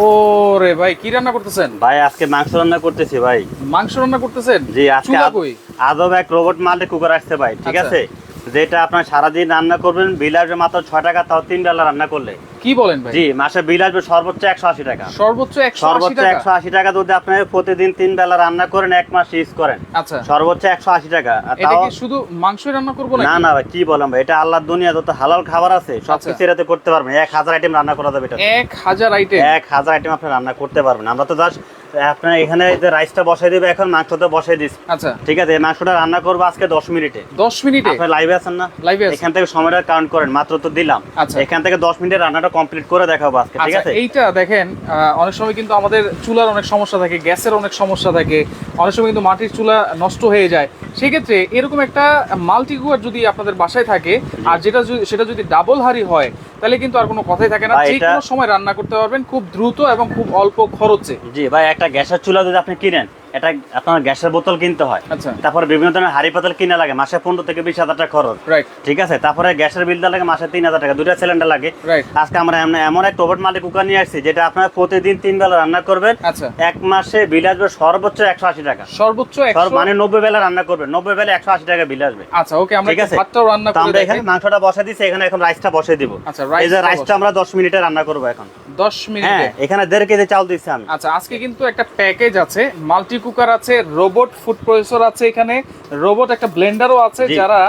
ওরে ভাই কি রান্না করতেছেন? ভাই আজকে মাংস রান্না করতেছি ভাই। মাংস রান্না করতেছেন? জি আজকে আদব এক রোবট মাল্টি কুকার আসছে ভাই ঠিক আচ্ছা। আছে? যেটা আপনার সারাদিন রান্না করবেন বিল আসবে মাত্র ছয় টাকা তাও তিন বেলা রান্না করলে। কি বলেন ভাই? জি মাসে বিল আসবে সর্বোচ্চ একশো আশি টাকা। সর্বোচ্চ সর্বোচ্চ একশো আশি টাকা যদি আপনি প্রতিদিন তিন বেলা রান্না করেন এক মাস ইউজ করেন। আচ্ছা। সর্বোচ্চ একশো আশি টাকা। তাও শুধু মাংস রান্না করব না না ভাই কি বললাম ভাই এটা আল্লাহর দুনিয়া যত হালাল খাবার আছে সব আচ্ছা। কিছু এটাতে করতে পারবেন। এক হাজার আইটেম রান্না করা যাবে এটা। এক হাজার আইটেম এক হাজার আইটেম আপনি রান্না করতে পারবেন। আমরা তো জাস্ট আপনার এখানে যে রাইসটা বসাই দিবে এখন মাংসটা বসাই দিস আচ্ছা। ঠিক আছে মাংসটা রান্না করব আজকে দশ মিনিটে। দশ মিনিটে? আপনি লাইভে আছেন না? লাইভে এখান থেকে সময়টা কাউন্ট করেন মাত্র তো দিলাম। আচ্ছা। এখান থেকে দশ মিনিটের রান্নাটা কমপ্লিট করে দেখাবো আজকে ঠিক আচ্ছা আছে? এইটা দেখেন অনেক সময় কিন্তু আমাদের চুলার অনেক সমস্যা থাকে গ্যাসের অনেক সমস্যা থাকে অনেক সময় কিন্তু মাটির চুলা নষ্ট হয়ে যায়। সেক্ষেত্রে এরকম একটা মাল্টি কুকার যদি আপনাদের বাসায় থাকে আর যেটা সেটা যদি ডাবল হাড়ি হয় তাহলে কিন্তু আর কোনো কথাই থাকে না। যে কোনো সময় রান্না করতে পারবেন খুব দ্রুত এবং খুব অল্প খরচে। জি ভাই একটা গ্যাসের চুলা যদি আপনি কিনেন এটা আপনার গ্যাসের বোতল কিনতে হয়। আচ্ছা। তারপরে বিভিন্ন ধরনের হাড়ি পাতল কিনা লাগে মাসে পনেরো থেকে বিশ হাজার টাকা খরচ। ঠিক আছে? তারপরে গ্যাসের বিলটা লাগে মাসে তিন হাজার টাকা। দুটা সিলিন্ডার লাগে। আজকে আমরা এমন- এমন এক মাল্টি কুকার নিয়ে আসছি যেটা আপনার প্রতিদিন তিন বেলা রান্না করবেন। আচ্ছা। এক মাসে বিল আসবে সর্বোচ্চ একশো আশি টাকা। সর্বোচ্চ মানে নব্বই বেলা রান্না করবেন। নব্বই বেলা একশো আশি টাকা বিল আসবে। আচ্ছা ওকে ঠিক আছে। আমরা এখানে মাংসটা বসে দিচ্ছি এখানে এখন রাইসটা বসে দিব। আচ্ছা এই যে রাইসটা আমরা দশ মিনিটে রান্না করব এখন। দশ হ্যাঁ মিনিটে এখানে দেড় কেজি চাল দিচ্ছি আমি। আচ্ছা আজকে কিন্তু একটা প্যাকেজ আছে মাল্টি কুকার আছে রোবট ফুড প্রসেসর আছে এখানে রোবট একটা ব্লেন্ডারও আছে যারা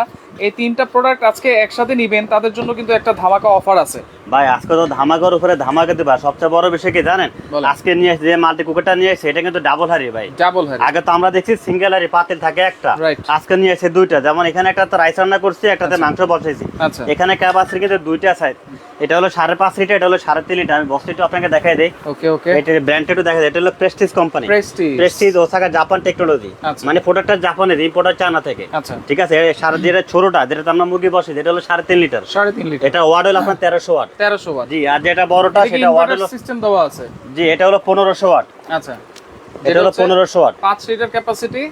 এই তিনটা প্রোডাক্ট আজকে একসাথে নিবেন তাদের জন্য কিন্তু একটা ধামাকা অফার আছে। ভাই আজকে তো ধামাকার উপরে ধামাকা দিবা সবচেয়ে বড় বিষয় কি জানেন? আজকে নিয়ে এসে যে মাল্টি কুকারটা নিয়ে এসে এটা কিন্তু ডাবল হারি ভাই। ডাবল হ্যাঁ আগে তো আমরা দেখছি সিঙ্গেল হারি পাতিল থাকে একটা। আজকে নিয়ে এসে দুইটা। যেমন এখানে একটা তো রাইস রান্না করছি একটাতে আচ্ছা। মাংস বসাইছি। আচ্ছা। এখানে ক্যাপাসিটি কিন্তু দুইটা সাইজ এটা হলো সাড়ে পাঁচ লিটার এটা হলো সাড়ে তিন লিটার। আমি বস্তিটা আপনাকে দেখাই দেই। ওকে ওকে এটা ব্র্যান্ড একটু দেখা যায় এটা হলো Prestige company Prestige Prestige Osaka Japan technology. মানে প্রোডাক্টটা জাপানের ইম্পোর্টার চায়না থেকে। আচ্ছা। ঠিক আছে? সাড়ে যেটা ছোটটা যেটা আমরা মুরগি বসে যেটা হলো সাড়ে তিন লিটার। সাড়ে তিন লিটার। এটা ওয়ার্ড হলো আপনার তেরোশো ওয়াট তেরোশো ওয়াট জি আর যেটা বড়টা সেটা ওয়াট হলো সিস্টেম দেওয়া আছে। জি এটা হলো পনেরোশো ওয়াট আচ্ছা। এটা হলো পনেরোশো ওয়াট পাঁচ লিটার ক্যাপাসিটি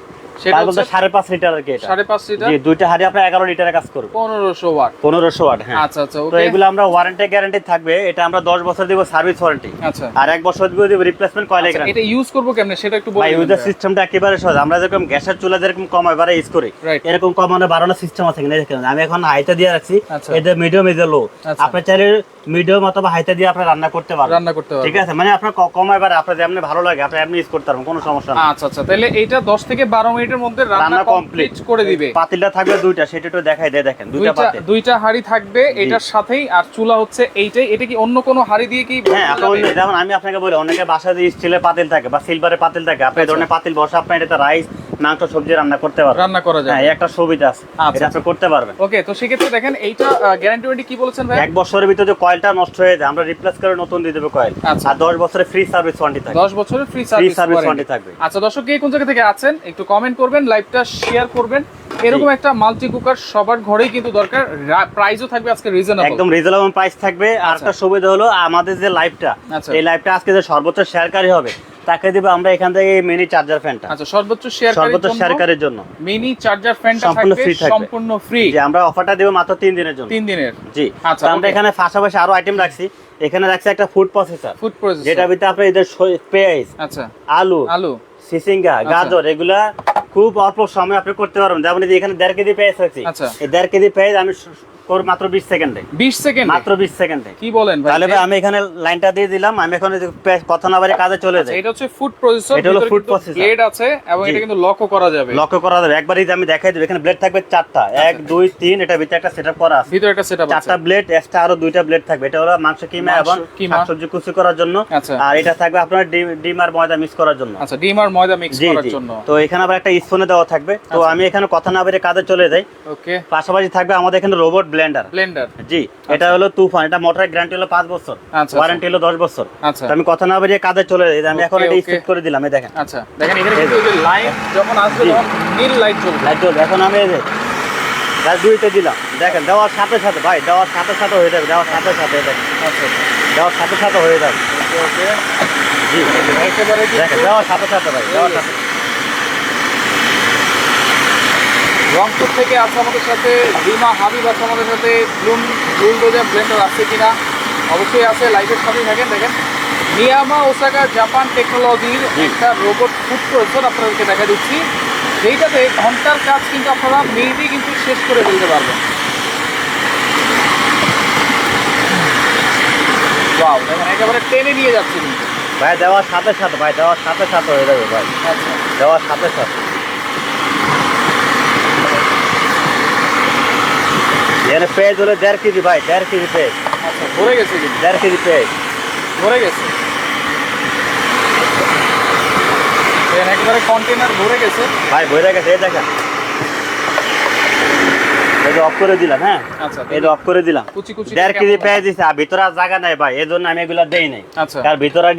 সেটা তার সাড়ে পাঁচ লিটার আর কি সাড়ে পাঁচ লিটার? জি দুইটা হাড়ি আপনার এগারো লিটারের কাজ করবে। পনেরোশো ওয়াট। পনেরোশো ওয়াট হ্যাঁ। আচ্ছা আচ্ছা তো এগুলো আমরা ওয়ারেন্টি গ্যারান্টি থাকবে। এটা আমরা দশ বছর দিব সার্ভিস ওয়ারেন্টি আচ্ছা। আর এক বছর দিব দিব রিপ্লেসমেন্ট কয়লা গ্যারান্টি এটা ইউজ করব কেমনে? সেটা একটু ভাই ইউজার সিস্টেমটা একেবারে সহজ। আমরা যেরকম গ্যাসের চুলা যেরকম কমায় বাড়ে ইউজ করি। Right. এরকম বাড়ানোর সিস্টেম আছে কিনা দেখেন। আমি এখন হাইতে দিয়ে রাখছি। এটা মিডিয়াম লো। আপনি চাইলে মিডিয়াম অথবা দিয়ে আপনি রান্না করতে পারবেন রান্না করতে ঠিক আছে? মানে আপনার ক- কমায় বাড়ে আপনার যেমনি ভালো লাগে আপনি এমনি ইউজ করতে পারবেন কোনো সমস্যা আচ্ছা আচ্ছা। তাহলে এইটা দশ থেকে বারো মিনিটের মধ্যে রান্না কমপ্লিট করে দিবে। পাতিলটা থাকবে দুইটা সেটা একটু দেখাই দেয় দেখেন দুইটা পাতিল। দুইটা হাড়ি থাকবে এটার সাথেই আর চুলা হচ্ছে এইটাই। এটা কি অন্য কোনো হাড়ি দিয়ে কি হ্যাঁ যেমন আমি আপনাকে বলি অনেকে বাসায় যে স্টিলের পাতিল থাকে বা সিলভারের পাতিল থাকে আপনি এই ধরনের পাতিল বসা আপনি এটা রাইস মাংস সবজি রান্না করতে পারবেন রান্না করা হ্যাঁ যায় এই একটা সুবিধা আছে। আচ্ছা। এটা আপনি করতে পারবেন। ওকে তো সেক্ষেত্রে দেখেন এইটা গ্যারান্টি ওয়ারেন্টি কি বলেছেন ভাই? এক বছরের ভিতরে যে কয়েলটা নষ্ট হয়ে যায় আমরা রিপ্লেস করে নতুন দিয়ে দেবো কয়েল। আচ্ছা। আর দশ বছরের ফ্রি সার্ভিস ওয়ারেন্টি থাকে দশ বছরের ফ্রি সার্ভিস ওয়ারেন্টি থাকবে। আচ্ছা দর্শক কে কোন জায়গা থেকে আছেন একটু কমেন্ট করবেন লাইভটা শেয়ার করবেন। এরকম একটা মাল্টি কুকার সবার ঘরেই কিন্তু দরকার। প্রাইসও থাকবে আজকে রিজনেবল একদম রিজনেবল প্রাইস থাকবে। আর একটা সুবিধা হলো আমাদের যে লাইভটা আচ্ছা। এই লাইভটা আজকে যে সর্বোচ্চ শেয়ারকারী হবে তাকে দিবে আমরা এখান থেকে মিনি চার্জার ফ্যানটা আচ্ছা সর্বোচ্চ শেয়ার সর্বোচ্চ শেয়ারকারীর জন্য। মিনি চার্জার ফ্যানটা সম্পূর্ণ free থাকবে। সম্পূর্ণ ফ্রি যে আমরা অফারটা দেবো মাত্র তিন দিনের জন্য। তিন দিনের। জি আচ্ছা, আমরা. এখানে পাশাপাশি আরও আইটেম রাখছি। এখানে রাখছি একটা ফুড প্রসেসর ফুড প্রসেসর যেটা ভিতরে আপনি এদের পেঁয়াজ আচ্ছা। আলু আলু। সিসিঙ্গা গাজর এগুলা খুব অল্প সময় আপনি করতে পারবেন। যেমন এখানে দেড় কেজি পেঁয়াজ হয়েছে। আচ্ছা। এই দেড় কেজি পেঁয়াজ আমি করব মাত্র বিশ সেকেন্ডে। 20 সেকেন্ড? মাত্র বিশ সেকেন্ডে। কি বলেন ভাই? তাহলে ভাই আমি এখানে লাইনটা দিয়ে দিলাম আমি এখন কথা না কাজে চলে যাই। এটা হচ্ছে ফুড প্রসেসর এটা হলো food processor। ব্লেড আছে এবং এটা কিন্তু লকও করা যাবে। করা যাবে। একবারই আমি দেখাই দেবো এখানে ব্লেড থাকবে চারটা। এক দুই তিন এটা ভিতরে একটা সেটআপ করা আছে। ভিতরে একটা সেটআপ আছে। চারটা ব্লেড এক্সট্রা আরও দুইটা ব্লেড থাকবে। এটা হলো মাংস কিমা এবং সবজি কুচি করার জন্য। আচ্ছা। আর এটা থাকবে আপনার ডিম আর ময়দা মিক্স করার জন্য। আচ্ছা ডিম আর ময়দা মিক্স করার জন্য। তো এখানে আবার একটা স্পুনে দেওয়া থাকবে। তো আচ্ছা। আমি এখানে কথা না বেরিয়ে কাজে চলে যাই। ওকে পাশাপাশি থাকবে আমাদের এখানে রোবট ব্লেন্ডার। ব্লেন্ডার। জি এটা হলো তুফান এটা মোটরের গ্যারান্টি হলো পাঁচ বছর। আচ্ছা, ওয়ারেন্টি হলো দশ বছর। আচ্ছা। আমি কথা না বেরিয়ে কাজে চলে যাই আমি এখন এটা. স্টিক করে দিলাম এই দেখেন। আচ্ছা দেখেন এখানে কিন্তু যে লাইট যখন আসবে তখন নীল লাইট জ্বলবে লাইট জ্বলবে এখন আমি এই যে দুইতে দিলাম। দেখেন দেওয়ার সাথে সাথে ভাই দেওয়ার সাথে সাথে হয়ে যাবে দেওয়ার সাথে সাথে দেখেন। আচ্ছা দেওয়ার সাথে সাথে হয়ে যাবে। জি। দেখেন দেওয়ার সাথে সাথে ভাই দেওয়ার সাথে। রংপুর থেকে আছে আমাদের সাথে রিমা হাবিব আছে আমাদের সাথে ব্লুম রোজা ব্লেন্ডার আছে কিনা? অবশ্যই আছে লাইটের সাথেই থাকেন দেখেন। নিয়ামা ওসাকা জাপান টেকনোলজির। একটা রোবট ফুড প্রসেসর আপনাদেরকে দেখা দিচ্ছি। যেইটাতে ঘণ্টার কাজ কিন্তু আপনারা মিনিটেই কিন্তু শেষ করে ফেলতে পারবেন। দেখেন একেবারে টেনে নিয়ে যাচ্ছে কিন্তু ভাই দেওয়ার সাথে সাথে ভাই দেওয়ার সাথে সাথে হয়ে যাবে ভাই। আচ্ছা। দেওয়ার সাথে সাথে। এখানে পেজ হলো দেড় কেজি ভাই দেড় কেজি পেঁয়াজ আচ্ছা ভরে গেছে দেড় কেজি পেজ। ভরে গেছে। একবারে একেবারে কন্টেনার ভরে গেছে। ভাই ভরে গেছে এই দেখেন। এটা অফ করে দিলাম হ্যাঁ? আচ্ছা এটা অফ করে দিলাম। দেড় কেজি? পেঁয়াজ দিছে আর ভিতরে জায়গা নাই ভাই এই জন্য আমি এগুলো দেই নাই। আচ্ছা। তার ভিতরে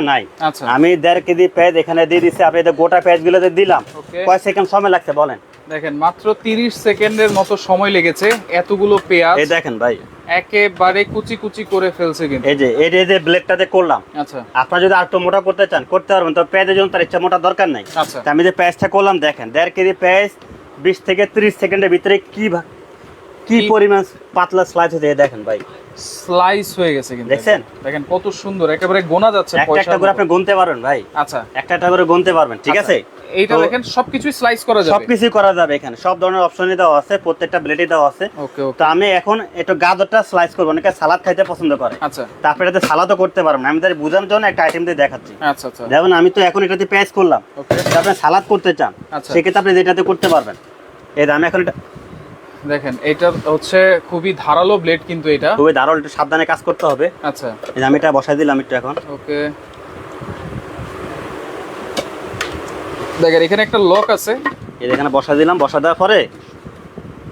নাই। আচ্ছা। আমি দেড় কেজি পেঁয়াজ এখানে দিয়ে দিচ্ছি আপনি গোটা পেঁয়াজগুলো দিলাম কয় সেকেন্ড সময় লাগছে বলেন? দেখেন মাত্র তিরিশ সেকেন্ডের মতো সময় লেগেছে এতগুলো পেঁয়াজ। এই দেখেন ভাই। একেবারে কুচি কুচি করে ফেলছে কিন্তু। এই যে এই যে- ব্লেডটাতে করলাম আচ্ছা। আপনার যদি আর মোটা করতে চান করতে পারবেন তো পেঁয়াজের জন্য তার ইচ্ছা মোটা দরকার নাই। আচ্ছা। আমি যে পেঁয়াজটা করলাম দেখেন দেড় কেজি পেঁয়াজ বিশ থেকে ত্রিশ সেকেন্ডের ভিতরে কি কি পরিমাণ পাতলা স্লাইস হয়েছে এই দেখেন ভাই। স্লাইস হয়ে গেছে কিন্তু দেখছেন? দেখেন কত সুন্দর একেবারে গোনা যাচ্ছে একটা একটা করে আপনি গুনতে পারবেন ভাই। আচ্ছা। একটা একটা করে গুনতে পারবেন ঠিক আচ্ছা, আছে? এইটা দেখেন সবকিছুই স্লাইস করা যাবে। সবকিছু করা যাবে এখানে। সব ধরনের অপশনই দেওয়া আছে প্রত্যেকটা ব্লেডই দেওয়া আছে। ওকে ওকে তো আমি এখন একটু গাজরটা স্লাইস করব। অনেকে সালাদ খাইতে পছন্দ করে। আচ্ছা। তারপরে এটাতে সালাদও করতে পারবেন। আমি তাদের বোঝানোর জন্য একটা আইটেম দিয়ে দেখাচ্ছি। আচ্ছা আচ্ছা। যেমন আমি তো এখন এটাতে পেঁয়াজ করলাম। ওকে আপনি সালাদ করতে চান আচ্ছা। সেক্ষেত্রে আপনি যেটাতে করতে পারবেন। এই আমি এখন এটা দেখেন এটা হচ্ছে খুবই ধারালো ব্লেড কিন্তু এটা। খুবই ধারালো একটু সাবধানে কাজ করতে হবে। আচ্ছা। এই যে আমি এটা বসাই দিলাম একটু এখন। ওকে। দেখেন এখানে একটা লক আছে। এই যে এখানে বসাই দিলাম বসা দেওয়ার পরে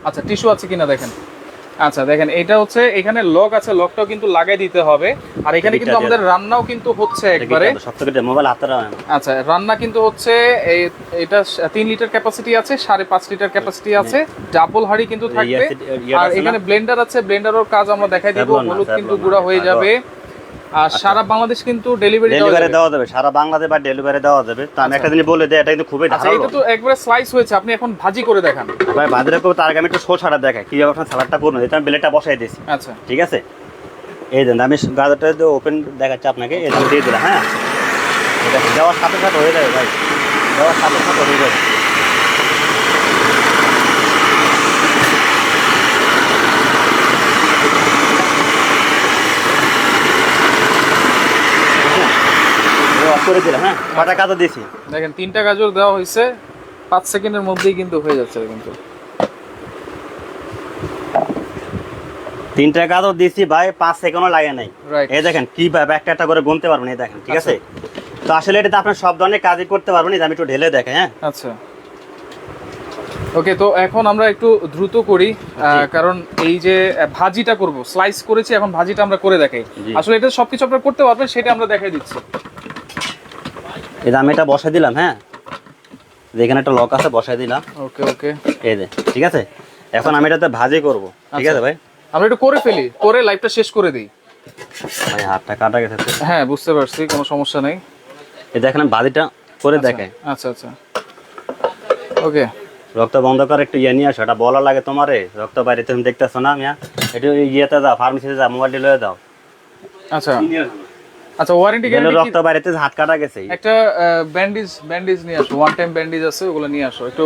আচ্ছা টিস্যু আছে কিনা দেখেন। আচ্ছা দেখেন এটা হচ্ছে এখানে লক আছে লকটাও কিন্তু লাগাই দিতে হবে। আর এখানে কিন্তু আমাদের রান্নাও কিন্তু হচ্ছে একবারে। মোবাইল হাতে। আচ্ছা রান্না কিন্তু হচ্ছে এই এটা তিন লিটার ক্যাপাসিটি আছে সাড়ে পাঁচ লিটার ক্যাপাসিটি আছে ডাবল হাড়ি কিন্তু থাকবে। আর এখানে ব্লেন্ডার আছে ব্লেন্ডারের কাজ আমরা দেখাই দিব হলুদ কিন্তু গুঁড়া হয়ে। যাবে। আর সারা বাংলাদেশ কিন্তু ডেলিভারি ডেলিভারি দেওয়া যাবে সারা বাংলাদেশ বা ডেলিভারি দেওয়া যাবে। তো আমি আচ্ছা। একটা জিনিস বলে দেয় এটা কিন্তু খুবই আচ্ছা ধারালো এটা তো একবারে স্লাইস হয়েছে আপনি এখন ভাজি করে দেখান। ভাই বাজারে করব তার আগে আমি একটু শোষাটা দেখাই কীভাবে আপনার সালাদটা করবেন এটা আমি ব্লেডটা বসাই দিয়েছি। আচ্ছা। ঠিক আছে? এই দেন আমি গাজরটা যে ওপেন দেখাচ্ছি আপনাকে আমি দিয়ে দিলাম হ্যাঁ? এটা দেওয়ার সাথে সাথে হয়ে যাবে ভাই। দেওয়ার সাথে সাথে হয়ে যাবে। করে দিলাম হ্যাঁ? কটা দিয়েছি। দেখেন তিনটা গাজর দেওয়া হয়েছে পাঁচ সেকেন্ডের মধ্যেই কিন্তু হয়ে যাচ্ছে কিন্তু। তিনটা কাজও দিয়েছি ভাই পাঁচ সেকেন্ডও লাগে নাই। এই দেখেন কীভাবে একটা একটা করে গুনতে পারবেন এই দেখেন ঠিক আছে? তো আসলে এটাতে আপনি সব ধরনের কাজই করতে পারবেন আমি একটু ঢেলে দেখে হ্যাঁ? আচ্ছা। ওকে তো এখন আমরা একটু দ্রুত করি কারণ এই যে ভাজিটা করব স্লাইস করেছি এখন ভাজিটা আমরা করে দেখাই। আসলে এটা সবকিছু আপনারা করতে পারবেন সেটা আমরা দেখাই দিচ্ছি। এই যে আমি এটা বসাই দিলাম হ্যাঁ? যেখানে একটা লক আছে বসাই দিলাম। ওকে ওকে। এই যে ঠিক আছে? এখন আমি এটাতে ভাজি করব ঠিক আছে আচ্ছা। ভাই? আমরা একটু করে ফেলি করে লাইভটা শেষ করে দিই। ভাই হাতটা কাটা গেছে হ্যাঁ বুঝতে পারছি কোনো সমস্যা নেই। এই দেখেন ভাজিটা করে আচ্ছা, দেখাই। আচ্ছা আচ্ছা। ওকে। রক্ত বন্ধ করে একটু ইয়ে নিয়ে আসো এটা বলা লাগে তোমারে। রক্ত বাইরে তুমি দেখতেছো না মিয়া? একটু ইয়েতে যাও ফার্মেসিতে যাও মোবাইলটি লয়ে দাও আচ্ছা। আচ্ছা ওয়ারেন্টি গ্যারান্টি রক্ত বাইরেতে হাত কাটা গেছে। একটা ব্যান্ডেজ ব্যান্ডেজ নিয়ে আসো ওয়ান টাইম ব্যান্ডেজ আছে ওগুলো নিয়ে আসো একটু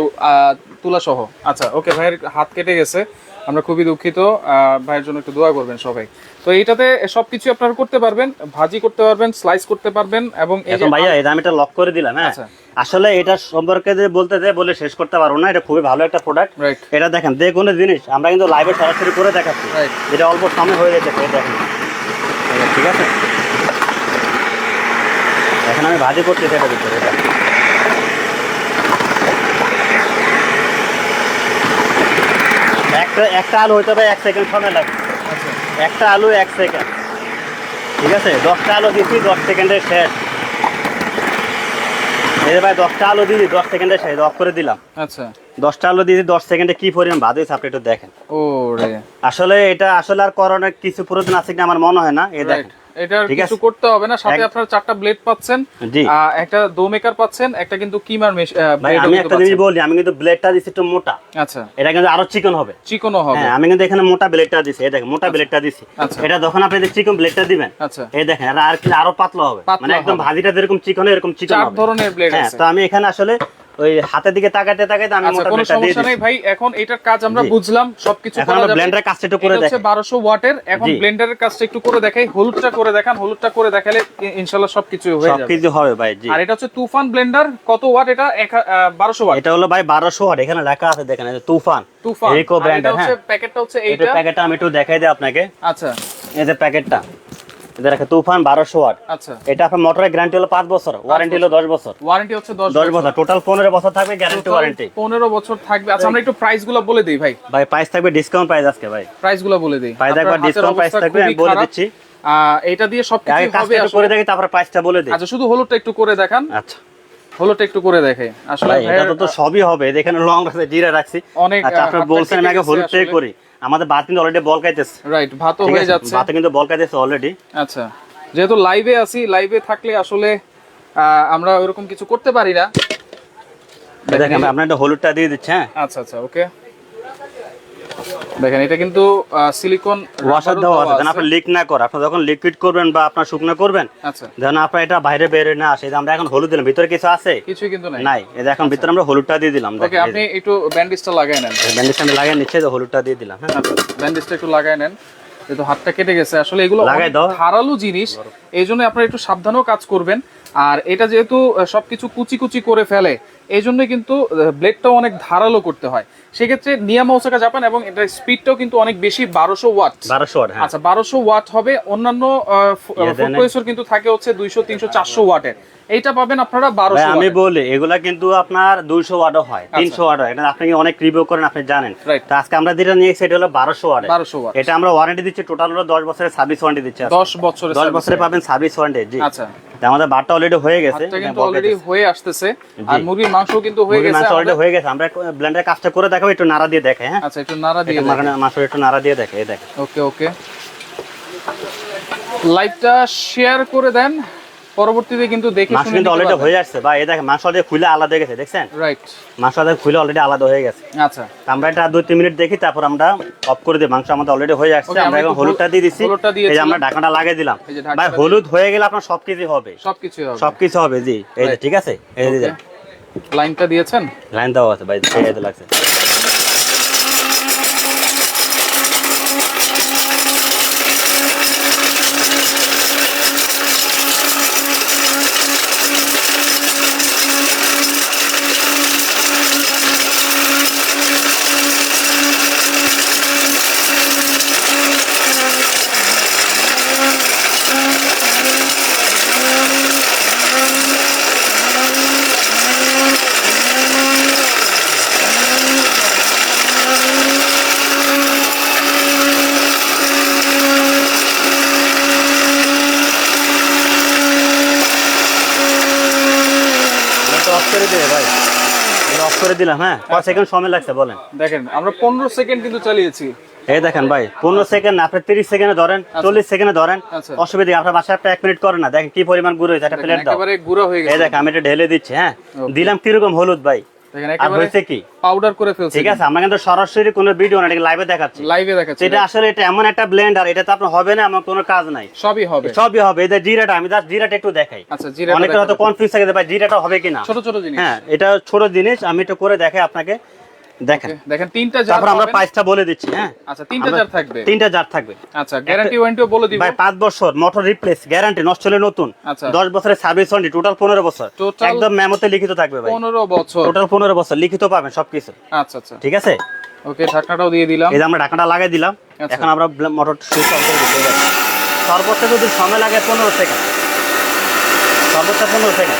তুলা সহ আচ্ছা ওকে ভাইয়ের হাত কেটে গেছে আমরা খুবই দুঃখিত ভাইয়ের জন্য একটু দোয়া করবেন সবাই। তো এইটাতে সবকিছু আপনারা করতে পারবেন ভাজি করতে পারবেন স্লাইস করতে পারবেন এবং এই যে ভাইয়া এটা আমি এটা লক করে দিলাম হ্যাঁ? আচ্ছা। আসলে এটা সম্পর্কে যে বলতে যে বলে শেষ করতে পারব না এটা খুবই ভালো একটা প্রোডাক্ট এটা দেখেন যে কোনো জিনিস আমরা কিন্তু লাইভে সরাসরি করে দেখাচ্ছি। এটা অল্প সময় হয়ে এই দেখেন। ঠিক আছে? এখন আমি ভাজি করছি সেটা ভিতরে এটা। একটা একটা আলু হইতে হবে এক সেকেন্ড সময় লাগবে। একটা আলু এক সেকেন্ড ঠিক আছে? দশটা আলু দিচ্ছি দশ সেকেন্ডে শেষ। এই ভাই দশটা আলু দিদি দশ সেকেন্ডে শেষ। অফ করে দিলাম। আচ্ছা। দশটা আলু দিদি দশ সেকেন্ডে কি পরিমাণ ভাত হয়েছে আপনি একটু দেখেন। ও আসলে এটা আসলে আর করোনার কিছু প্রয়োজন আছে কিনা আমার মনে হয় না। এই রাইট দেখেন। ঠিক কিছু করতে হবে না। সাথে আপনারা চারটা ব্লেড পাচ্ছেন একটা দো মেকার পাচ্ছেন একটা কিন্তু কিমার আমি একটা জিনিস বলি আমি কিন্তু ব্লেডটা দিচ্ছি একটু মোটা। আচ্ছা। এটা কিন্তু আরও চিকন হবে। চিকনও হবে। হ্যাঁ আমি কিন্তু এখানে মোটা ব্লেডটা দিছি এই দেখেন মোটা ব্লেডটা দিছি। আচ্ছা। এটা যখন আপনি চিকন ব্লেডটা দিবেন আচ্ছা। এই দেখেন এটা আর কি আরও পাতলা হবে। মানে একদম ভাজিটা যেরকম চিকন এরকম চিকন চার ধরনের ব্লেড হ্যাঁ আছে। তো আমি এখানে আসলে ওই হাতের দিকে তাকাতে তাকাতে আমি আচ্ছা কোনো সমস্যা নেই ভাই এখন এটার কাজ আমরা বুঝলাম সবকিছু করা যাবে। ব্লেন্ডারের কাজটা একটু করে এটা দেখেন বারোশো ওয়াটের এখন। ব্লেন্ডারের কাজটা একটু করে দেখাই হলুদটা করে দেখান হলুদটা করে দেখালে ই- ইনশাল্লাহ সবকিছু হয়ে যাবে। সবকিছু হবে ভাই জি। আর এটা হচ্ছে তুফান ব্লেন্ডার কত ওয়াট এটা? বারোশো ওয়াট। এটা হলো ভাই বারোশো ওয়াট এখানে লেখা আছে দেখেন যে তুফান। তুফান। রিকো এটা ব্র্যান্ডের হচ্ছে হ্যাঁ প্যাকেটটা হচ্ছে এটা এইটা? প্যাকেটটা আমি একটু দেখাই দিই আপনাকে। আচ্ছা। এই যে প্যাকেটটা। এটা রাখে তুফান বারোশো ওয়াট। আচ্ছা। এটা আপনার মোটরের গ্যারান্টি হলো পাঁচ বছর ওয়ারেন্টি হলো দশ বছর। ওয়ারেন্টি হচ্ছে দশ বছর টোটাল পনেরো বছর থাকবে গ্যারান্টি ওয়ারেন্টি পনেরো বছর থাকবে। আচ্ছা আমরা একটু প্রাইসগুলো বলে দিই ভাই। ভাই প্রাইস থাকবে ডিসকাউন্ট প্রাইস আজকে ভাই। প্রাইসগুলো বলে দিই। প্রাইস একবার ডিসকাউন্ট প্রাইস থাকবে আমি বলে দিচ্ছি। এটা দিয়ে সবকিছু আগে হবে। করে দেখি তারপর প্রাইসটা বলে দিই। আচ্ছা শুধু হলুদটা একটু করে দেখান। আচ্ছা। হলুদটা একটু করে দেখে আসলে এটা তো সবই হবে। এখানে লং জিরা রাখছি। অনেক, আচ্ছা আপনি বলছেন আগে হলুদ করি। আমাদের ভাত কিন্তু অলরেডি বল খাইতেছে। রাইট ভাতও হয়ে যাচ্ছে। ভাত কিন্তু বল খাইতেছে অলরেডি আচ্ছা যেহেতু লাইভে আছি লাইভে থাকলে আসলে আমরা ওরকম কিছু করতে পারি না। দেখেন আমরা একটা হলুদটা দিয়ে দিচ্ছি হ্যাঁ। আচ্ছা আচ্ছা ওকে দেখেন এটা কিন্তু সিলিকন ওয়াশার দেওয়া আছে। যেন আপনার লিক না করে আপনি যখন লিকুইড করবেন বা আপনার শুকনো করবেন আচ্ছা। যেন আপনার এটা বাইরে বের না আসে। আমরা এখন হলুদ দিলাম ভিতরে কিছু আছে? কিছুই কিন্তু নাই। নাই। এই যে এখন ভিতরে আমরা হলুদটা দিয়ে দিলাম ওকে আপনি একটু ব্যান্ডেজটা লাগাই নেন। ব্যান্ডেজ আমি লাগিয়ে নিচ্ছে যে হলুদটা দিয়ে দিলাম হ্যাঁ। আচ্ছা ব্যান্ডেজটা একটু লাগাই নেন। যেহেতু হাতটা কেটে গেছে। আসলে এগুলো। ধারালো জিনিস এই জন্য আপনারা একটু সাবধানেও কাজ করবেন। আর এটা যেহেতু সবকিছু কুচি কুচি করে ফেলে এই জন্য কিন্তু ব্লেডটাও অনেক ধারালো করতে হয়। সেক্ষেত্রে নিয়ামা ওসাকা জাপান এবং এটার স্পিডটাও কিন্তু অনেক বেশি বারোশো ওয়াট বারোশো ওয়াট হ্যাঁ। আচ্ছা বারোশো ওয়াট হবে। অন্যান্য ইয়ে। প্রসেসর কিন্তু থাকে হচ্ছে দুইশো তিনশো চারশো ওয়াটের এইটা পাবেন আপনারা বারোশো আমি বলি এগুলা কিন্তু আপনার দুইশো ওয়াটও হয় তিনশো ওয়াট হয়। এটা আপনি অনেক রিভিউ করেন আপনি জানেন। আচ্ছা। তো আজকে আমরা যেটা নিয়ে সেটা হলো বারোশো ওয়াট। বারোশো ওয়াট। এটা আমরা ওয়ারেন্টি দিচ্ছি টোটাল হলো দশ বছরের সার্ভিস ওয়ারেন্টি দিচ্ছি দশ বছরের দশ বছরে পাবেন সার্ভিস ওয়ারেন্টি জি। আচ্ছা। আমাদের অলরেডি হয়ে গেছে কিন্তু অলরেডি হয়ে আসতেছে আর। মুরগির মাংস কিন্তু হয়ে গেছে মাংস অলরেডি হয়ে গেছে আমরা ব্লেন্ডারের কাজটা করে দেখাবো একটু নাড়া দিয়ে দেখে হ্যাঁ? আচ্ছা একটু নাড়া দিয়ে মাংস একটু নাড়া দিয়ে দেখে এই দেখে ওকে ওকে। লাইভটা শেয়ার করে দেন। পরবর্তীতে কিন্তু দেখে শুনে কিন্তু অলরেডি হয়ে আসছে। বা এই দেখে মাংস অলরেডি খুলে আলাদা হয়ে গেছে দেখছেন? রাইট মাংস অলরেডি খুলে অলরেডি আলাদা হয়ে গেছে। আচ্ছা। আমরা এটা দুই তিন মিনিট দেখি তারপর আমরা অফ করে দিই। মাংস আমাদের অলরেডি হয়ে আসছে। আমরা এখন হলুদটা দিয়ে দিচ্ছি হলুদটা এই যে আমরা ঢাকনাটা লাগিয়ে দিলাম। ভাই হলুদ হয়ে গেলে আপনার সবকিছু হবে। সবকিছু হবে। সবকিছু হবে জি। এই যে ঠিক আছে? এই যে লাইনটা দিয়েছেন? লাইন দেওয়া আছে ভাই লাগছে অফ করে দিলে ভাই অফ করে দিলাম হ্যাঁ? পাঁচ সেকেন্ড সময় লাগছে বলেন। দেখেন আমরা পনেরো সেকেন্ড কিন্তু চালিয়েছি। এই দেখেন ভাই পনেরো সেকেন্ড আপনি তিরিশ সেকেন্ডে ধরেন চল্লিশ সেকেন্ডে ধরেন আচ্ছা। অসুবিধা নেই, আপনার বাসায় একটা এক মিনিট করেন না। দেখেন কি পরিমাণ গুঁড়ো হয়েছে একটা প্লেট দাও। হয়ে এই গেছে দেখ আমি এটা ঢেলে দিচ্ছি হ্যাঁ? দিলাম কীরকম হলুদ ভাই? দেখেন একেবারে হয়েছে কি? পাউডার করে ফেলছি ঠিক আছে আমরা কিন্তু সরাসরি কোনো ভিডিও না এটাকে লাইভে দেখাচ্ছি। লাইভে দেখাচ্ছি এটা আসলে এটা এমন একটা ব্লেন্ডার এটা তো আপনার হবে না আমার কোনো কাজ নাই। সবই হবে। সবই হবে এটা জিরাটা আমি জাস্ট জিরাটা একটু দেখাই। আচ্ছা জিরা অনেকে হয়তো কনফিউজ থাকে ভাই জিরাটা হবে কিনা? ছোট ছোট জিনিস। হ্যাঁ এটা ছোট জিনিস আমি করে দেখাই আপনাকে। দেখেন। দেখেন তিনটা জার তারপর আমরা। প্রাইসটা বলে দিচ্ছি হ্যাঁ? আচ্ছা তিনটা জার থাকবে। তিনটা জার থাকবে। আচ্ছা গ্যারান্টি ওয়ারেন্টিও বলে দিব। ভাই পাঁচ বছর মোটর রিপ্লেস গ্যারান্টি নষ্ট হলে নতুন। আচ্ছা। দশ বছরের সার্ভিস ওয়ারেন্টি টোটাল পনেরো বছর। Total- একদম মেমোতে লিখিত থাকবে ভাই। পনেরো বছর। টোটাল পনেরো বছর লিখিত পাবেন সবকিছু। আচ্ছা আচ্ছা। ঠিক আছে? ওকে ঢাকনাটাও দিয়ে দিলাম। এই যে আমরা ঢাকাটা লাগাই দিলাম। আচ্ছা। এখন আমরা মোটর সুইচ অফ করে দিতে সর্বোচ্চ যদি সময় লাগে পনেরো সেকেন্ড সর্বোচ্চ পনেরো সেকেন্ড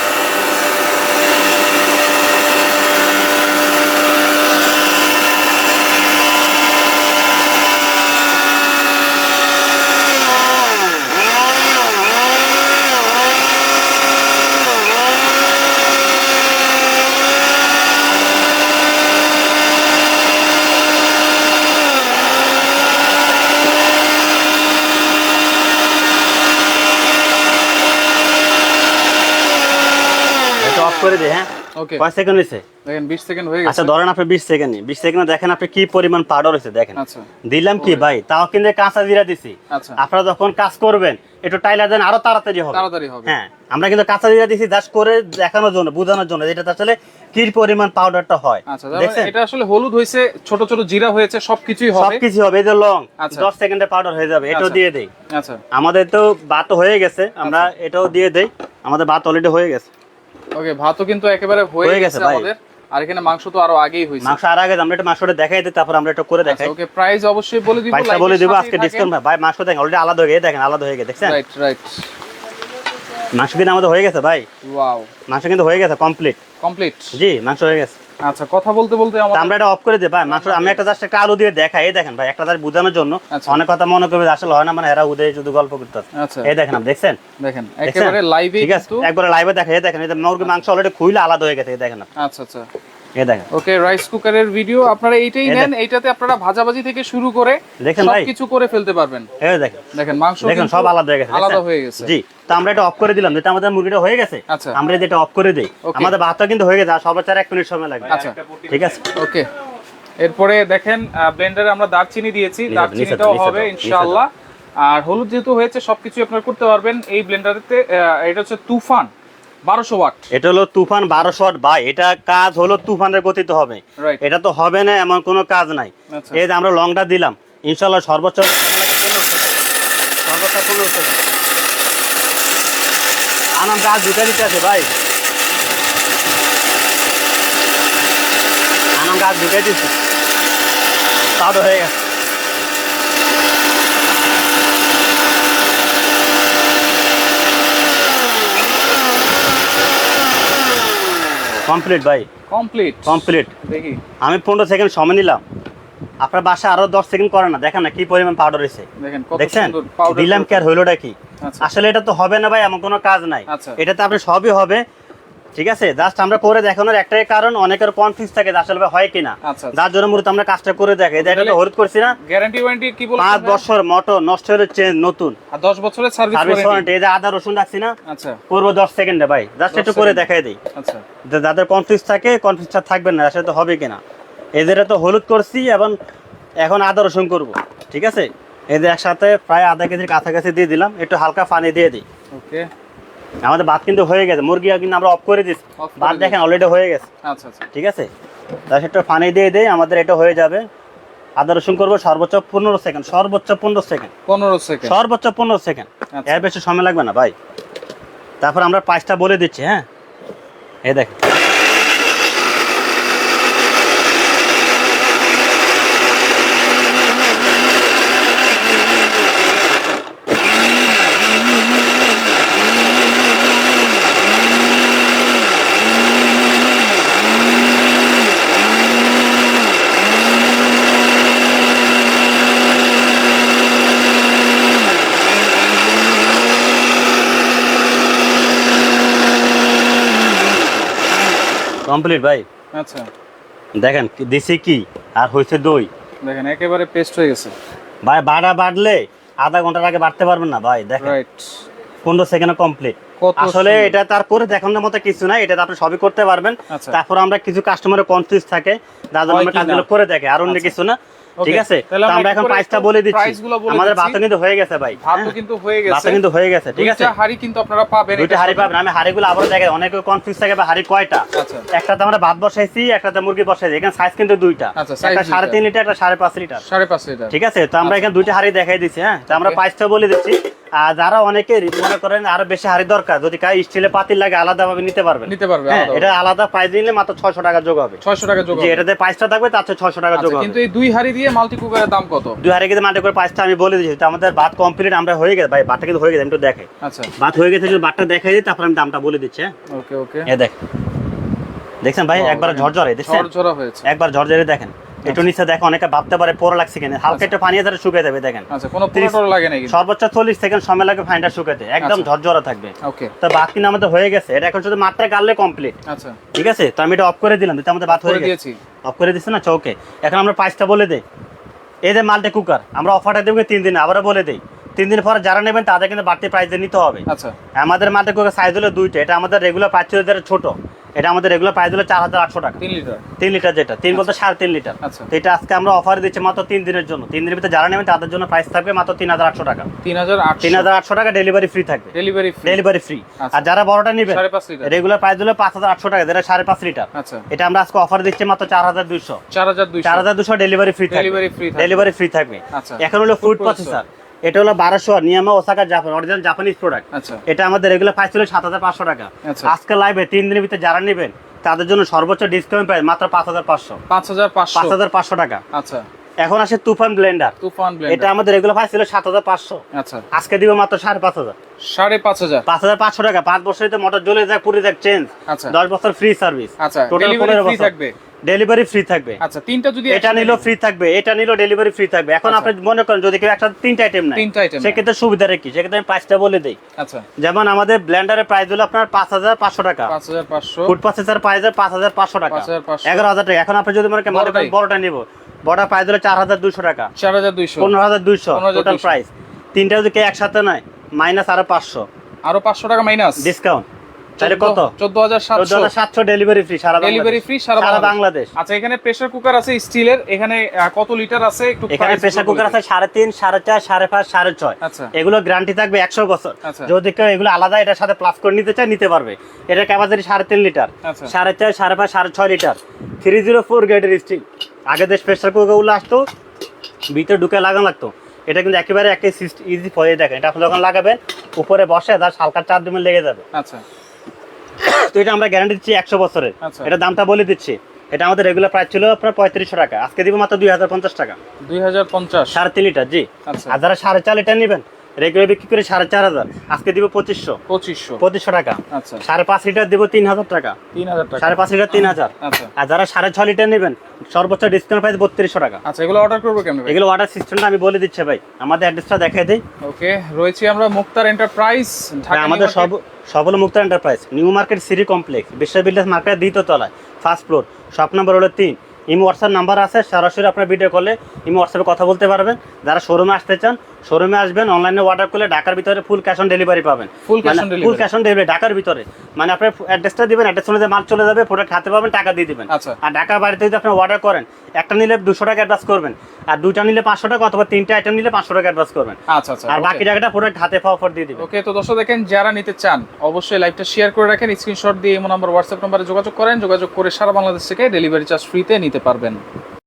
কয় সেকেন্ড হয়েছে দেখেন 20 সেকেন্ড হয়ে আচ্ছা ধরেন আপনি বিশ সেকেন্ড বিশ সেকেন্ডে দেখেন আপনি কি পরিমাণ পাউডার হয়েছে দেখেন। আচ্ছা। দিলাম কি ভাই? তাও কিন্তু কাঁচা জিরা দিছি। আচ্ছা। আপনারা যখন কাজ করবেন একটু দেন আরও তাড়াতাড়ি হবে। তাড়াতাড়ি হবে। হ্যাঁ আমরা কিন্তু কাঁচা জিরা দিছি জাস্ট করে দেখানোর জন্য বোঝানোর জন্য এটা আসলে কি পরিমাণ পাউডারটা হয়। আচ্ছা মানে এটা আসলে হলুদ হয়েছে ছোট ছোট জিরা হয়েছে সবকিছুই হবে। সবকিছু হবে এই লং। আচ্ছা। দশ সেকেন্ডে পাউডার হয়ে যাবে এটাও। দিয়ে দেই। আচ্ছা। আমাদের তো ভাত হয়ে গেছে আমরা। এটাও দিয়ে দেই। আমাদের ভাত অলরেডি হয়ে গেছে। ওকে ভাতও কিন্তু একেবারে হয়ে গেছে আমাদের। আর এখানে মাংস তো আরও আগেই হইছে মাংস আর আগে আমরা মাংসটা দেখাই দিই তারপর আমরা এটা করে দেখাই। ওকে প্রাইস অবশ্যই বলে দিব বলে দিব আজকে ডিসকাউন্ট ভাই। মাংস দেখেন অলরেডি আলাদা হয়ে গেছে দেখেন আলাদা হয়ে গেছে দেখছেন? রাইট রাইট মাংস কিন্তু আমাদের হয়ে গেছে ভাই। ওয়াও মাংস কিন্তু হয়ে গেছে কমপ্লিট কমপ্লিট জি মাংস হয়ে গেছে। আচ্ছা কথা বলতে বলতে আমরা এটা অফ করে দেব ভাই মাত্র আমি একটা জাস্ট একটা আলো দিয়ে দেখাই এই দেখেন ভাই একটা জাস্ট বোঝানোর জন্য। আচ্ছা। অনেক কথা মনে করবে আসলে হয় না মানে এরা উদয় শুধু গল্প করতে আচ্ছা। এই দেখেন আপনি দেখছেন? দেখেন? একেবারে লাইভে ঠিক আছে। একবারে লাইভে দেখেন এই দেখেন যে মুরগি মাংস অলরেডি খুইলে আলাদা হয়ে গেছে এই দেখেন আচ্ছা আচ্ছা। ওকে রাইস কুকারের ভিডিও আপনারা এইটাই এই নেন এইটাতে আপনারা ভাজাভাজি থেকে শুরু করে সবকিছু করে ফেলতে পারবেন। দেখেন। দেখেন মাংস দেখেন সব আলাদা হয়ে গেছে আলাদা হয়ে গেছে। জি তো আমরা এটা অফ করে দিলাম যেটা আমাদের মুরগিটা হয়ে গেছে আচ্ছা। আমরা যেটা অফ করে দিই। আমাদের ভাতটা কিন্তু হয়ে গেছে আর সবার চার এক মিনিট সময় লাগবে। আচ্ছা। ঠিক আছে? ওকে। এরপরে দেখেন ব্লেন্ডারে আমরা দারচিনি দিয়েছি দারচিনিটাও হবে ইনশাআল্লাহ। আর হলুদ যেহেতু হয়েছে সবকিছু আপনারা করতে পারবেন এই ব্লেন্ডারেতে এটা হচ্ছে তুফান। বারোশো ওয়াট। এটা হলো তুফান বারোশো ওয়াট। বাই এটা কাজ হলো তুফানের গতিতে হবে। এটা তো হবে না এমন কোনো কাজ নাই। আচ্ছা। এই যে আমরা লংটা দিলাম ইনশাল্লাহ সর্বোচ্চ সর্বোচ্চ পনেরো আনাম গাছ দুটা দিতে আছে ভাই। আনাম গাছ দুটাই দিচ্ছি তাও হয়ে গেছে। কমপ্লিট ভাই। কমপ্লিট? কমপ্লিট। দেখি। আমি পনেরো সেকেন্ড সময় নিলাম। আপনার বাসা আরও দশ সেকেন্ড করে না। দেখেন না কি পরিমাণ পাউডার এসে দেখেন কত দেখছেন? সুন্দর পাউডার দিলাম কি আর হইলোটা কি? আচ্ছা। আসলে এটা তো হবে না ভাই এমন কোনো কাজ নাই। এটা তো আপনি সবই হবে। ঠিক আছে? জাস্ট আমরা করে দেখানোর একটাই কারণ অনেকের কনফিউজ থাকে যে আসলে হয় কিনা। আচ্ছা যার জন্য মূলত আমরা কাজটা করে দেখে এটা তাহলে- হলুদ করছি না। গ্যারান্টি ওয়ারেন্টি কি বলছেন পাঁচ বছর মোটর নষ্ট হলে চেঞ্জ নতুন। আর 10 বছরের সার্ভিস সার্ভিস ওয়ারেন্টি এই যে আদা রসুন রাখছি না আচ্ছা। করব দশ সেকেন্ডে ভাই। জাস্ট একটু করে। দেখাই দিই। আচ্ছা। যাদের কনফিউজ থাকে কনফিউজটা থাকবেন না আসলে তো হবে কিনা। এদের তো হলুদ করছি এবং এখন আদা রসুন করব। ঠিক আছে? এদের একসাথে প্রায় আধা কেজির কাছাকাছি দিয়ে দিলাম একটু হালকা পানি দিয়ে দিই। ওকে আমাদের ভাত কিন্তু হয়ে গেছে মুরগি কিন্তু আমরা অফ করে দিচ্ছি ভাত দেখেন অলরেডি হয়ে গেছে। আচ্ছা আচ্ছা। ঠিক আছে? তার একটু পানি দিয়ে দেই আমাদের এটা হয়ে যাবে। আদা রসুন করব সর্বোচ্চ পনেরো সেকেন্ড সর্বোচ্চ পনেরো সেকেন্ড। 15 সেকেন্ড। সর্বোচ্চ পনেরো সেকেন্ড। আচ্ছা। এর বেশি সময় লাগবে না ভাই। তারপর আমরা পাঁচটা বলে দিচ্ছি হ্যাঁ? এই দেখ কমপ্লিট ভাই? আচ্ছা। দেখেন দেশে দিছি কি? আর হয়েছে দই। দেখেন একেবারে পেস্ট হয়ে গেছে। ভাই বাড়া বাড়লে আধা ঘণ্টার আগে বাড়তে পারবেন না ভাই দেখেন। রাইট পনেরো সেকেন্ডে কমপ্লিট আসলে এটা তার করে দেখানোর মতো কিছু নাই এটা আপনি সবই করতে পারবেন। আচ্ছা। তারপর আমরা কিছু কাস্টমারের কনফিউজ থাকে দাদা আমরা কাজগুলো করে দেখে আর অন্য আচ্ছা। কিছু না। ঠিক আছে? আমরা এখন প্রাইসটা বলে দিচ্ছি। আমাদের। কিন্তু হয়ে গেছে ভাই হ্যাঁ? কিন্তু হয়ে গেছে। কিন্তু হয়ে গেছে ঠিক আছে? হাড়ি কিন্তু আপনারা পাবেন দুইটা হাড়ি পাবেন। আমি হাড়িগুলো আবার দেখে অনেকে কনফিউজ থাকে বা হাড়ি কয়টা? আচ্ছা। একটাতে আমরা ভাত বসাইছি একটাতে মুরগি বসাইছি এখানে সাইজ কিন্তু দুইটা। একটা সাড়ে তিন লিটার একটা সাড়ে পাঁচ লিটার। সাড়ে পাঁচ লিটার। ঠিক আছে? তো আমরা এখানে দুইটা হাড়ি দেখাই দিচ্ছি হ্যাঁ? তো আমরা. প্রাইসটা বলে দিচ্ছি। আর যারা অনেকে মনে করেন আরও বেশি হাড়ি দরকার যদি কাজ স্টিলের পাতিল লাগে আলাদা ভাবে নিতে পারবেন। নিতে পারবে হ্যাঁ আলাদা। এটা আলাদা প্রাইস নিলে মাত্র ছয়শো টাকা যোগ হবে। ছয়শো টাকা যোগ যে। এটাতে প্রাইসটা থাকবে তার ছয়শো টাকা যোগ আচ্ছা, হবে। কিন্তু এই দুই হাড়ি দিয়ে মাল্টি কুকারের দাম কত? দুই হাড়ি কিন্তু মাল্টি করে প্রাইসটা আমি বলে দিচ্ছি তো আমাদের ভাত কমপ্লিট আমরা হয়ে গেছে। ভাই ভাতটা কিন্তু হয়ে গেছে আমি একটু দেখে। আচ্ছা। ভাত হয়ে গেছে যদি ভাতটা দেখাই দিই তারপর আমি দামটা বলে দিচ্ছি হ্যাঁ। ওকে ওকে। এ দেখ। দেখছেন ভাই? একবার ঝরঝরে দেখছেন? ঝরঝরা হয়েছে। একবার ঝরঝরে দেখেন। একটু নিচে দেখো অনেকে ভাবতে পারে পোড়া লাগছে কিনা। হালকা একটু পানি ধরে শুকিয়ে যাবে দেখেন। আচ্ছা কোনো লাগে নাকি? সর্বোচ্চ চল্লিশ সেকেন্ড সময় লাগে ফাইনটা শুকাতে। একদম আচ্ছা। ঝরঝরা থাকবে। ওকে। তো বাকি আমাদের হয়ে গেছে। এটা এখন শুধু মাত্রা গাললে কমপ্লিট আচ্ছা। ঠিক আছে? তো আমি এটা অফ করে দিলাম দিতে আমাদের বাত হয়ে গেছে। অফ করে দিচ্ছে না? চৌকে এখন আমরা প্রাইসটা বলে দেই। এই যে মাল্টি কুকার আমরা অফারটা দেবো তিন দিন? আবারও বলে দেই। তিন দিন পরে যারা নেবেন তাদের কিন্তু বাড়তি প্রাইস নিতে হবে। আচ্ছা। আমাদের মাল্টি কুকার সাইজ হলো দুইটা। এটা আমাদের রেগুলার প্রাইস ছিল ছোট। এটা আমাদের রেগুলার প্রাইস হলো চার হাজার আটশো টাকা। তিন লিটার তিন লিটার যেটা। তিন বলতে সাড়ে তিন লিটার আচ্ছা। তো এটা আজকে আমরা অফার দিচ্ছি মাত্র তিন দিনের জন্য। তিন দিনের ভিতরে যারা নেবেন তাদের জন্য প্রাইস থাকবে মাত্র তিন হাজার আটশো টাকা। তিন হাজার তিন হাজার আটশো টাকা ডেলিভারি ফ্রি থাকবে। ডেলিভারি ফ্রি ডেলিভারি ফ্রি আচ্ছা। আর যারা বড়টা নেবেন পাঁচ রেগুলার প্রাইস হলো পাঁচ হাজার আটশো টাকা যেটা সাড়ে পাঁচ লিটার আচ্ছা। এটা আমরা আজকে অফার দিচ্ছি মাত্র চার হাজার দুইশো। চার হাজার দুইশো। Delivery free delivery free delivery free থাকবে। আচ্ছা। এখন হলো ফুড। প্রসেসর এটা হলো বারোশো নিয়ামা Osaka Japan original Japanese product আচ্ছা। এটা আমাদের রেগুলার প্রাইস ছিল সাত হাজার পাঁচশো টাকা। আচ্ছা। আজকে লাইভে তিন দিনের ভিতরে যারা নেবেন তাদের জন্য সর্বোচ্চ ডিসকাউন্ট প্রাইস মাত্র পাঁচ হাজার পাঁচশো। পাঁচ হাজার পাঁচ হাজার পাঁচশো টাকা। আচ্ছা। এখন আসে তুফান ব্লেন্ডার তুফান এটা আমাদের রেগুলার প্রাইস ছিল সাত হাজার পাঁচশো। আচ্ছা। আজকে দিব মাত্র সাড়ে পাঁচ হাজার। সাড়ে পাঁচ হাজার। পাঁচ হাজার পাঁচশো টাকা। পাঁচ বছরে মোটর জ্বলে যায় পুড়ে যায় চেঞ্জ আচ্ছা। দশ বছর ফ্রি সার্ভিস আচ্ছা। টোটাল পনেরো বছর। থাকবে। ডেলিভারি ফ্রি থাকবে। আচ্ছা তিনটা যদি এটা নিলেও ফ্রি থাকবে এটা নিলেও ডেলিভারি ফ্রি থাকবে। এখন আচ্ছা। আপনি মনে করেন যদি কেউ একটা তিনটা আইটেম নেয় তিনটা নেয়। সেক্ষেত্রে সুবিধা কি? সেক্ষেত্রে আমি প্রাইসটা বলে দিই। আচ্ছা। যেমন আমাদের ব্লেন্ডারের প্রাইস হলো আপনার পাঁচ হাজার পাঁচশো টাকা। পাঁচ হাজার পাঁচশো। ফুড প্রসেসর প্রাইস পাঁচ হাজার পাঁচশো টাকা। 5,500 এগারো হাজার টাকা। এখন আপনি যদি মনে করেন মনে। বড়টা নিব বড়টা প্রাইস হলো চার হাজার দুশো টাকা। চার হাজার দুইশো। পনেরো হাজার দুইশো 15,200 টোটাল প্রাইস তিনটা যদি কেউ একসাথে নেয় মাইনাস আরও পাঁচশো। আরও পাঁচশো টাকা মাইনাস ডিসকাউন্ট তাহলে কত? ডেলিভারি ফ্রি সারা ডেলিভারি ফ্রি সারা বাংলাদেশ। বাংলাদেশ। আচ্ছা এখানে প্রেসার কুকার আছে স্টিলের এখানে কত লিটার আছে? একটু এখানে প্রেসার কুকার আছে সাড়ে তিন সাড়ে চার সাড়ে পাঁচ সাড়ে ছয়। আচ্ছা। এগুলো গ্যারান্টি থাকবে একশো বছর। আচ্ছা। যদি কেউ এগুলো আলাদা এটার সাথে প্লাস করে নিতে চায় নিতে পারবে। এটার ক্যাপাসিটি সাড়ে তিন লিটার আচ্ছা। সাড়ে চার সাড়ে পাঁচ সাড়ে ছয় লিটার থ্রি জিরো ফোর গ্রেডের স্টিল আগে দেশ প্রেসার কুকারগুলো আসতো ভিতরে ঢুকে লাগানো লাগতো। এটা কিন্তু একেবারে একটা ইজি হয়ে দেখেন এটা আপনি যখন লাগাবেন উপরে বসে তার হালকা চার দিনে লেগে যাবে। আচ্ছা। তো এটা আমরা গ্যারান্টি দিচ্ছি একশো বছরের। আচ্ছা। এটা দামটা বলে দিচ্ছি। এটা আমাদের রেগুলার প্রাইস ছিল আপনার পঁয়ত্রিশশো টাকা। আজকে দিব মাত্র দুই হাজার পঞ্চাশ টাকা। দুই হাজার পঞ্চাশ। সাড়ে তিন লিটার জি। আচ্ছা। আর যারা সাড়ে চার লিটার নেবেন রেগুলার বিক্রি করে সাড়ে চার হাজার। আজকে দিব পঁচিশশো। পঁচিশশো। পঁচিশশো টাকা। আচ্ছা। সাড়ে পাঁচ লিটার দিব তিন হাজার টাকা। তিন হাজার টাকা। সাড়ে পাঁচ লিটার তিন হাজার। আচ্ছা। আর যারা সাড়ে ছ লিটার নেবেন সর্বোচ্চ ডিসকাউন্ট প্রাইস বত্রিশশো টাকা। আচ্ছা এগুলো অর্ডার করব কেমন এগুলো অর্ডার সিস্টেমটা আমি বলে দিচ্ছি ভাই। আমাদের অ্যাড্রেসটা দেখাই দিই। ওকে রয়েছি আমরা মুক্তার এন্টারপ্রাইজ ঢাকা আমাদের সব সবল মুক্ত enterprise New Market City Complex বিশ্ব বিল্ডার্স মার্কেটের দ্বিতীয় তলায় ফার্স্ট ফ্লোর শপ নাম্বার হলো তিন। ইমো হোয়াটসঅ্যাপ নাম্বার আছে সরাসরি আপনার ভিডিও কলে ইমো হোয়াটসঅ্যাপে কথা বলতে পারবেন। যারা শোরুমে আসতে চান শোরুমে আসবেন অনলাইনে অর্ডার করলে ঢাকার ভিতরে ফুল ক্যাশ অন ডেলিভারি পাবেন। Cash on delivery। Full cash on delivery ঢাকার ভিতরে। মানে আপনার অ্যাড্রেসটা দিবেন অ্যাড্রেস অনুযায়ী মাল চলে যাবে প্রোডাক্ট হাতে পাবেন টাকা দিয়ে দিবেন। আচ্ছা। আর ঢাকার বাড়িতে যদি আপনি অর্ডার করেন একটা নিলে দুশো টাকা অ্যাডভান্স করবেন আর দুইটা নিলে পাঁচশো টাকা অথবা তিনটা আইটেম নিলে পাঁচশো টাকা অ্যাডভান্স করবেন। আচ্ছা আচ্ছা আর বাকি টাকাটা প্রোডাক্ট হাতে পাওয়া পর দিয়ে দিবেন। ওকে তো দর্শক দেখেন যারা নিতে চান অবশ্যই লাইভটা শেয়ার করে রাখেন স্ক্রিনশট দিয়ে এমন নাম্বার হোয়াটসঅ্যাপ নাম্বারে যোগাযোগ করেন যোগাযোগ করে সারা বাংলাদেশ থেকে ডেলিভারি চার্জ ফ্রিতে নিতে পারবেন।